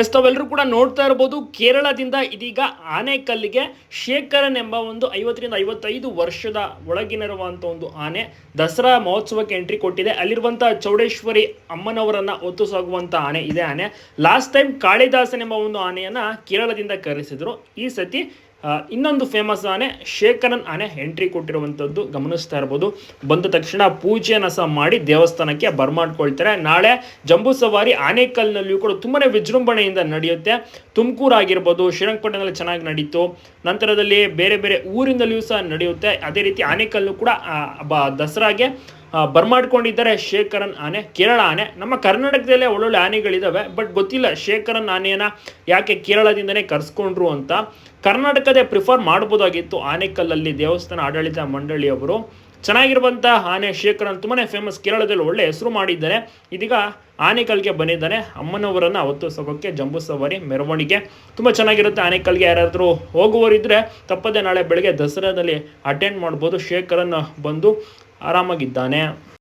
S ತಾವೆಲ್ಲರೂ ಕೂಡ ನೋಡ್ತಾ ಇರ್ಬೋದು. ಕೇರಳದಿಂದ ಇದೀಗ ಆನೆಕಲ್ಲಿಗೆ ಶೇಖರನ್ ಎಂಬ ಒಂದು ಐವತ್ತರಿಂದ ಐವತ್ತೈದು ವರ್ಷದ ಒಳಗಿನಿರುವಂತ ಒಂದು ಆನೆ ದಸರಾ ಮಹೋತ್ಸವಕ್ಕೆ ಎಂಟ್ರಿ ಕೊಟ್ಟಿದೆ. ಅಲ್ಲಿರುವಂಥ ಚೌಡೇಶ್ವರಿ ಅಮ್ಮನವರನ್ನ ಒತ್ತು ಸಾಗುವಂಥ ಆನೆ ಇದೆ ಆನೆ. ಲಾಸ್ಟ್ ಟೈಮ್ ಕಾಳಿದಾಸನ್ ಎಂಬ ಒಂದು ಆನೆಯನ್ನ ಕೇರಳದಿಂದ ಕರೆಸಿದ್ರು. ಈ ಸತಿ ಇನ್ನೊಂದು ಫೇಮಸ್ ಆನೆ ಶೇಖರನ್ ಆನೆ ಎಂಟ್ರಿ ಕೊಟ್ಟಿರುವಂಥದ್ದು ಗಮನಿಸ್ತಾ ಇರ್ಬೋದು. ಬಂದ ತಕ್ಷಣ ಪೂಜೆಯನ್ನು ಸಹ ಮಾಡಿ ದೇವಸ್ಥಾನಕ್ಕೆ ಬರ್ಮಾಡ್ಕೊಳ್ತಾರೆ. ನಾಳೆ ಜಂಬೂ ಸವಾರಿ ಆನೆಕಲ್ನಲ್ಲಿಯೂ ಕೂಡ ತುಂಬಾ ವಿಜೃಂಭಣೆಯಿಂದ ನಡೆಯುತ್ತೆ. ತುಮಕೂರು ಆಗಿರ್ಬೋದು, ಶ್ರೀರಂಗಪಟ್ಟಣದಲ್ಲಿ ಚೆನ್ನಾಗಿ ನಡೀತು. ನಂತರದಲ್ಲಿ ಬೇರೆ ಬೇರೆ ಊರಿಂದಲೂ ಸಹ ನಡೆಯುತ್ತೆ. ಅದೇ ರೀತಿ ಆನೆಕಲ್ಲು ಕೂಡ ದಸರಾಗೆ ಬರ್ಮಾಡ್ಕೊಂಡಿದ್ದಾರೆ. ಶೇಖರನ್ ಆನೆ, ಕೇರಳ ಆನೆ. ನಮ್ಮ ಕರ್ನಾಟಕದಲ್ಲೇ ಒಳ್ಳೊಳ್ಳೆ ಆನೆಗಳಿದ್ದಾವೆ ಬಟ್ ಗೊತ್ತಿಲ್ಲ ಶೇಖರನ್ ಆನೆಯನ್ನ ಯಾಕೆ ಕೇರಳದಿಂದನೇ ಕರೆಸ್ಕೊಂಡ್ರು ಅಂತ. ಕರ್ನಾಟಕದೇ ಪ್ರಿಫರ್ ಮಾಡ್ಬೋದಾಗಿತ್ತು ಆನೆಕಲ್ಲಲ್ಲಿ ದೇವಸ್ಥಾನ ಆಡಳಿತ ಮಂಡಳಿಯವರು. ಚೆನ್ನಾಗಿರುವಂಥ ಆನೆ ಶೇಖರನ್ ತುಂಬಾ ಫೇಮಸ್ ಕೇರಳದಲ್ಲಿ ಒಳ್ಳೆ ಹೆಸರು ಮಾಡಿದ್ದಾರೆ. ಇದೀಗ ಆನೆಕಲ್ಗೆ ಬಂದಿದ್ದಾನೆ. ಅಮ್ಮನವರನ್ನ ಅವತ್ತು ಸಭಕ್ಕೆ ಜಂಬೂ ಸವಾರಿ ಮೆರವಣಿಗೆ. ತುಂಬ ಚೆನ್ನಾಗಿರುತ್ತೆ ಆನೆಕಲ್ಗೆ ಯಾರಾದರೂ ಹೋಗುವವರಿದ್ದರೆ ತಪ್ಪದೆ ನಾಳೆ ಬೆಳಗ್ಗೆ ದಸರಾದಲ್ಲಿ ಅಟೆಂಡ್ ಮಾಡ್ಬೋದು. ಶೇಖರನ್ ಬಂದು ಆರಾಮಾಗಿದ್ದಾನೆ.